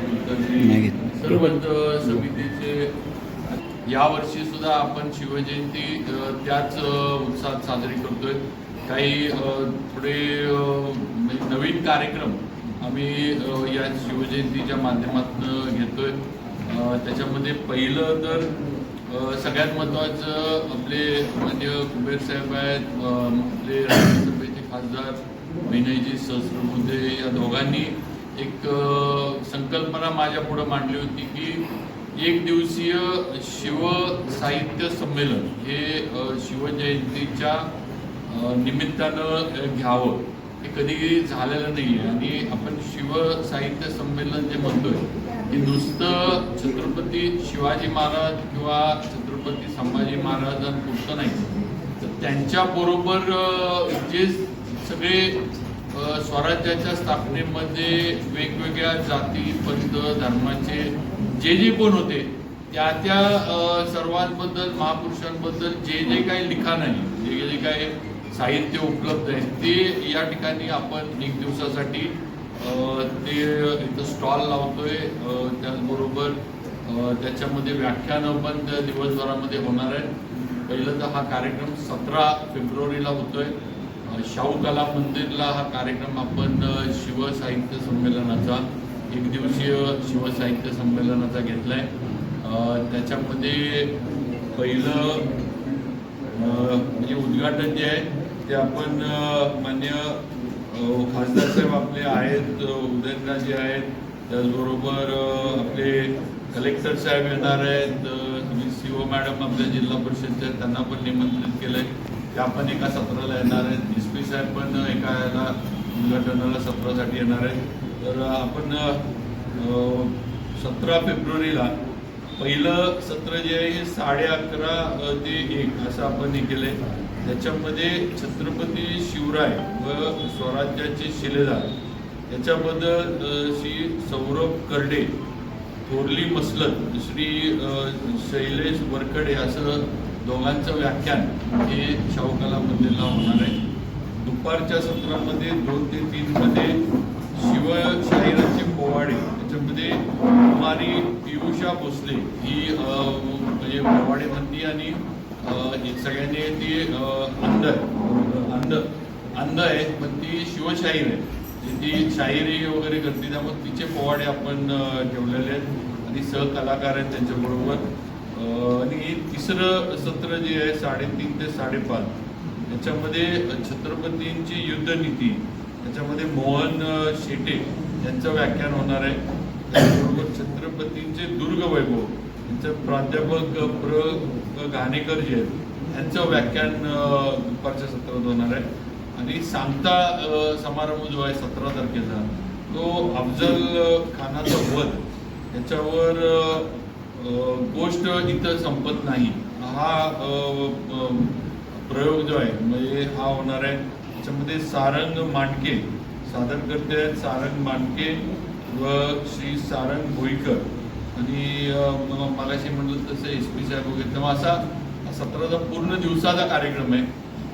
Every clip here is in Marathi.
कुलकर्णी, नाही समितीचे यावर्षी सुद्धा आपण शिवजयंती त्याच उत्साहात साजरी करतोय. काही थोडे म्हणजे नवीन कार्यक्रम आम्ही या शिवजयंतीच्या माध्यमातून घेतोय. त्याच्यामध्ये पहिलं तर सगळ्यात महत्त्वाचं आपले मान्य कुबेर साहेब आहेत आपले राज्यसभेचे खासदार विनयजी सहस्रबुद्धे या दोघांनी एक संकल्पना माझ्या पुढं मांडली होती की एक दिवसीय शिव साहित्य संमेलन हे शिवजयंतीच्या निमित्तानं घ्यावं. हे कधी झालेलं नाही आहे. आणि आपण शिव साहित्य संमेलन जे म्हणतोय हे नुसतं छत्रपती शिवाजी महाराज किंवा छत्रपती संभाजी महाराजांपुरतं नाही. तर त्यांच्याबरोबर जे सगळे स्वराज्याच्या स्थापनेमध्ये वेगवेगळ्या जाती पंथ धर्माचे जे जे कोण होते त्या त्या सर्वांबद्दल महापुरुषांबद्दल जे जे काही लिखाण आहे जे जे काही साहित्य उपलब्ध आहे ते या ठिकाणी आपण एक दिवसासाठी ते इथं स्टॉल लावतोय. त्याचबरोबर त्याच्यामध्ये व्याख्यानं पण दिवसभरामध्ये होणार आहे पहिलं तर हा कार्यक्रम सतरा फेब्रुवारीला होतोय. शाहू कला मंदिरला हा कार्यक्रम आपण शिवसाहित्य संमेलनाचा एक दिवसीय शिवसाहित्य संमेलनाचा घेतलाय. आहे त्याच्यामध्ये पहिलं म्हणजे उद्घाटन जे आहे ते आपण मान्य खासदार साहेब आपले आहेत उदयनराजे आहेत. त्याचबरोबर आपले कलेक्टर साहेब येणार आहेत सी ओ मॅडम आपल्या जिल्हा परिषदच्या आहेत त्यांना पण निमंत्रित आहे त्या पण एका सत्राला येणार आहेत. एस पी साहेब पण एका याला उद्घाटनाला सत्रासाठी येणार आहेत. तर आपण सतरा फेब्रुवारीला पहिलं सत्र जे आहे हे साडे अकरा ते एक असं आपण हे केलंय. त्याच्यामध्ये छत्रपती शिवराय व स्वराज्याचे शिलेदार. याच्याबद्दल श्री सौरभ कर्डे थोरली मसलत श्री शैलेश वरकडे असं दोघांचं व्याख्यान हे शाहू कला मंदिरला होणार आहे. दुपारच्या सत्रामध्ये दोन ते तीनमध्ये शिवशाहिराचे पोवाडे त्याच्यामध्ये कुमारी पियुषा भोसले ही म्हणजे पोवाडे म्हणती आणि सगळ्यांनी ती अंध अंध अंध आहे पण ती शिवशाहीर आहे. म्हणजे ती शाहिरी वगैरे करते त्यामुळे तिचे पोवाडे आपण ठेवलेले आहेत. आणि सहकलाकार आहेत त्यांच्याबरोबर. आणि तिसरं सत्र जे आहे साडेतीन ते साडेपाच याच्यामध्ये छत्रपतींची युद्धनीती याच्यामध्ये मोहन शेटे यांचं व्याख्यान होणार आहे. त्याचबरोबर छत्रपतींचे दुर्ग वैभव यांचं प्राध्यापक प्र घाणेकर जे आहेत यांचं व्याख्यान दुपारच्या सत्रात होणार आहे. आणि सांगता समारंभ जो आहे सतरा तारखेचा तो अफजल खानाचा वध याच्यावर गोष्ट इथं संपत नाही. हा प्रयोग जो आहे म्हणजे हा होणार आहे. त्याच्यामध्ये सारंग मांडके सादरकर्ते आहेत सारंग मांडके व श्री सारंग भोईकर. आणि मलाशी म- म्हटलं तसं एस पी साहेब वगैरे. तेव्हा असा सत्राचा पूर्ण दिवसाचा कार्यक्रम आहे.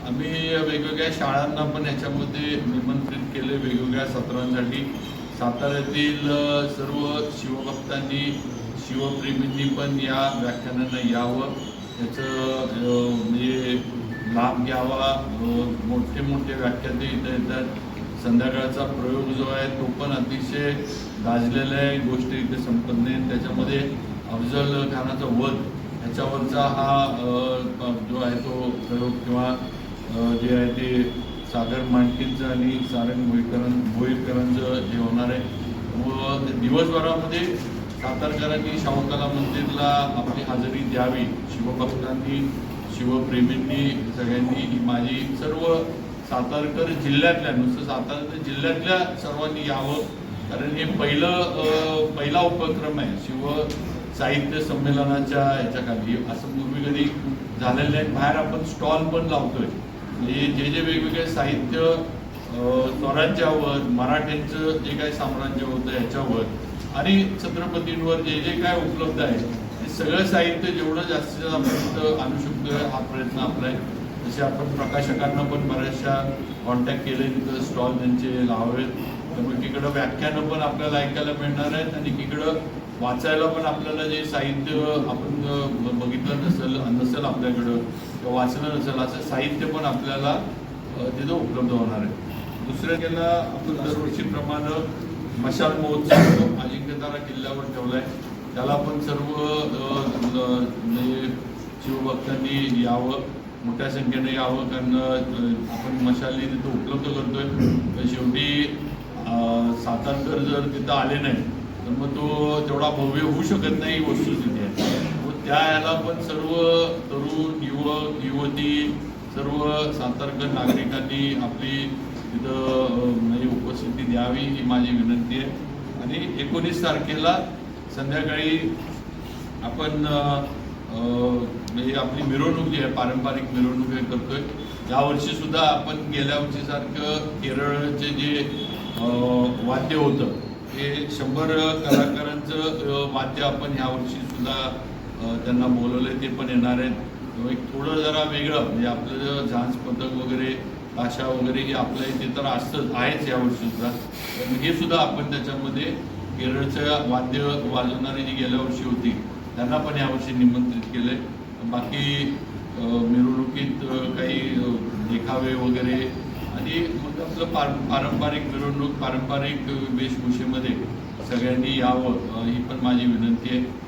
आम्ही वेगवेगळ्या शाळांना पण याच्यामध्ये निमंत्रित केले वेगवेगळ्या सत्रांसाठी. साताऱ्यातील सर्व शिवभक्तांनी शिवप्रेमींनी पण या व्याख्यानांना यावं. त्याचं म्हणजे लाभ घ्यावा. मोठे मोठे व्याख्याते इथं येतात. संध्याकाळचा प्रयोग जो आहे तो पण अतिशय गाजलेला आहे. गोष्टी इथे संपत नाही. त्याच्यामध्ये अफजल खानाचा वध ह्याच्यावरचा हा जो आहे तो प्रयोग किंवा जे आहे ते सागर मांडकींचं आणि सारंग भोईकरां भोईकरांचं जे होणार आहे. व दिवसभरामध्ये सातारकरांनी शाहकला मंदिरला आपली हजेरी द्यावी. शिवभक्तांनी शिवप्रेमींनी सगळ्यांनी ही माझी सर्व सातारकर जिल्ह्यातल्या नुसतं सातारकर जिल्ह्यातल्या सर्वांनी यावं. कारण हे पहिलं पहिला उपक्रम आहे. शिव साहित्य संमेलनाच्या याच्याखाली. असं पूर्वी कधी झालेलं नाही. बाहेर आपण स्टॉल पण लावतोय. म्हणजे जे जे वेगवेगळे साहित्य स्वराज्यावर मराठ्यांचं जे काही साम्राज्य होतं याच्यावर आणि छत्रपतींवर जे जे काय उपलब्ध आहे ते सगळं साहित्य जेवढं जास्तीत जास्त आपण तिथं आणू शकतो हा प्रयत्न आपला आहे. जसे आपण प्रकाशकांना पण बऱ्याचशा कॉन्टॅक्ट केले तिथं स्टॉल त्यांचे लावावेत. त्यामुळे तिकडं व्याख्यानं पण आपल्याला ऐकायला मिळणार आहेत आणि तिकडं वाचायला पण आपल्याला जे साहित्य आपण बघितलं नसेल नसेल आपल्याकडं किंवा वाचलं नसेल असं साहित्य पण आपल्याला तिथं उपलब्ध होणार आहे. दुसऱ्या गेला आपण दरवर्षीप्रमाणे मशाल महोत्सव अजिंक्यतारा किल्ल्यावर ठेवलाय. त्याला पण सर्व म्हणजे शिवभक्तांनी यावं मोठ्या संख्येने यावं कारण आपण मशाली तिथं उपलब्ध करतोय. तर शेवटी सातारकर जर तिथं आले नाही तर मग तो तेवढा भव्य होऊ शकत नाही ही वस्तुस्थिती आहे मग त्या याला पण सर्व तरुण युवक युवती सर्व सातारकर नागरिकांनी आपली तिथं म्हणजे उपस्थिती द्यावी ही माझी विनंती आहे. आणि एकोणीस तारखेला संध्याकाळी आपण म्हणजे आपली मिरवणूक जी आहे पारंपरिक मिरवणूक हे करतोय. यावर्षी सुद्धा आपण गेल्या वर्षीसारखं केरळचे जे वाद्य होतं ते शंभर कलाकारांचं वाद्य आपण यावर्षी सुद्धा त्यांना बोलवलंय ते पण येणार आहेत. एक थोडं जरा वेगळं म्हणजे आपलं झांज पथक वगैरे आशा वगैरे हे आपल्या इथे तर असतंच आहेच यावर्षी सुद्धा पण हे सुद्धा आपण त्याच्यामध्ये केरळचं वाद्य वाजवणारी जी गेल्या वर्षी होती त्यांना पण यावर्षी निमंत्रित केलंय. बाकी मिरवणुकीत काही देखावे वगैरे आणि मग आपलं पार पारंपरिक मिरवणूक पारंपरिक वेशभूषेमध्ये सगळ्यांनी यावं ही पण माझी विनंती आहे.